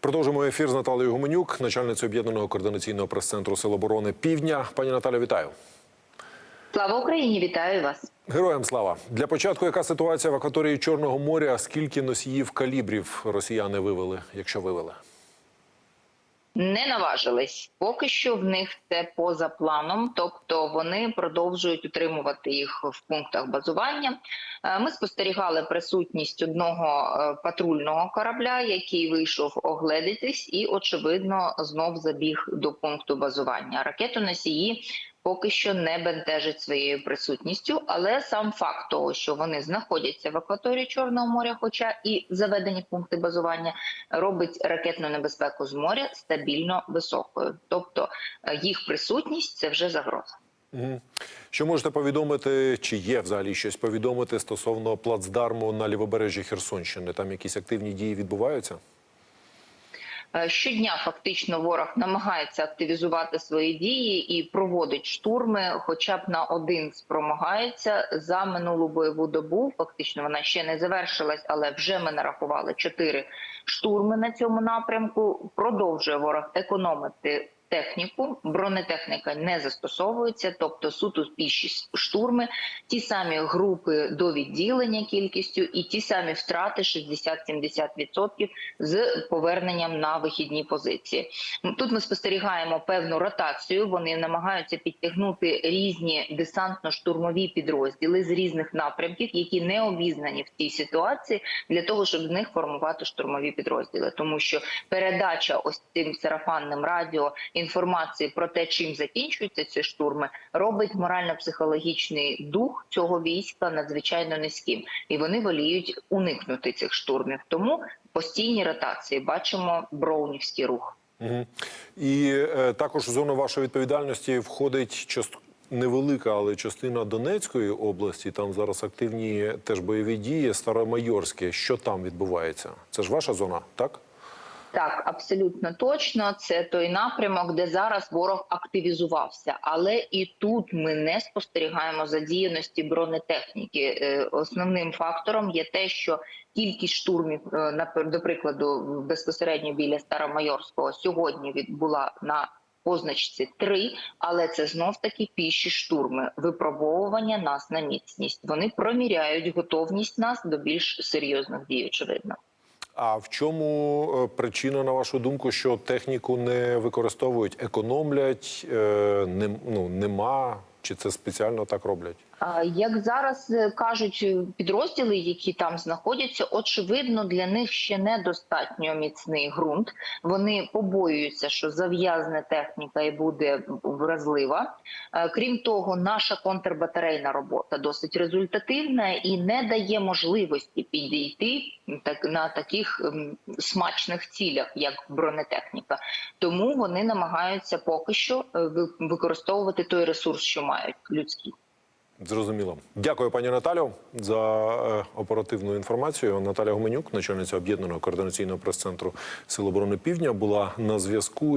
Продовжимо ефір з Наталією Гуменюк, начальницею об'єднаного координаційного прес-центру Сил оборони Півдня. Пані Наталя, вітаю. Слава Україні! Вітаю вас. Героям слава для початку. Яка ситуація в акваторії Чорного моря? Скільки носіїв калібрів росіяни вивели, якщо вивели? Не наважились поки що в них це поза планом, тобто вони продовжують утримувати їх в пунктах базування. Е, Ми спостерігали присутність одного е, патрульного корабля, який вийшов огледитись, і очевидно знов забіг до пункту базування. Ракетоносії поки що не бентежить своєю присутністю, але сам факт того, що вони знаходяться в акваторії Чорного моря, хоча і заведені пункти базування, робить ракетну небезпеку з моря стабільно високою. Тобто е, їх присутність це вже загроза. Що можете повідомити, чи є взагалі щось повідомити стосовно плацдарму на лівобережжі Херсонщини? Там якісь активні дії відбуваються? Е, Щодня фактично ворог намагається активізувати свої дії і проводить штурми, хоча б на один спромагається за минулу бойову добу. Фактично вона ще не завершилась, але вже ми нарахували чотири штурми на цьому напрямку. Продовжує ворог економити. Техніку бронетехніка не застосовується, тобто суто піші штурми, ті самі групи до відділення кількістю і ті самі втрати 60-70% з поверненням на вихідні позиції. Тут ми спостерігаємо певну ротацію. Вони намагаються підтягнути різні десантно-штурмові підрозділи з різних напрямків, які не обізнані в цій ситуації, для того, щоб з них формувати штурмові підрозділи, тому що передача ось цим сарафанним радіо інформації про те, чим закінчуються ці штурми, робить морально-психологічний дух цього війська надзвичайно низьким, і вони воліють уникнути цих штурмів. Тому постійні ротації бачимо броунівський рух. Угу. І е, також в зону вашої відповідальності входить част... невелика, але частина Донецької області. Там зараз активні теж бойові дії, Старомайорське. Що там відбувається? Це ж ваша зона, так? Так, абсолютно точно. Це той напрямок, де зараз ворог активізувався. Але і тут ми не спостерігаємо задіяності бронетехніки. Е, Основним фактором є те, що кількість штурмів, е, до прикладу, безпосередньо біля Старомайорського сьогодні відбула на позначці 3, але це знов таки піші штурми, випробовування нас на міцність. Вони проміряють готовність нас до більш серйозних дій. Очевидно. А в чому е, причина, на вашу думку, що техніку не використовують, економлять, е, не, ну, нема, чи це спеціально так роблять? Як зараз е, кажуть е, підрозділи, які там знаходяться, очевидно, для них ще недостатньо міцний ґрунт. Вони побоюються, що зав'язне техніка і буде вразлива. Е, Крім того, наша контрбатарейна робота досить результативна і не дає можливості підійти на таких ем, смачних цілях, як бронетехніка. Тому вони намагаються поки що ви- використовувати той ресурс, що мають людські. Зрозуміло. Дякую, пані Наталю, за е, оперативну інформацію. Наталя Гуменюк, начальниця об'єднаного координаційного прес-центру Сил оборони Півдня, була на зв'язку.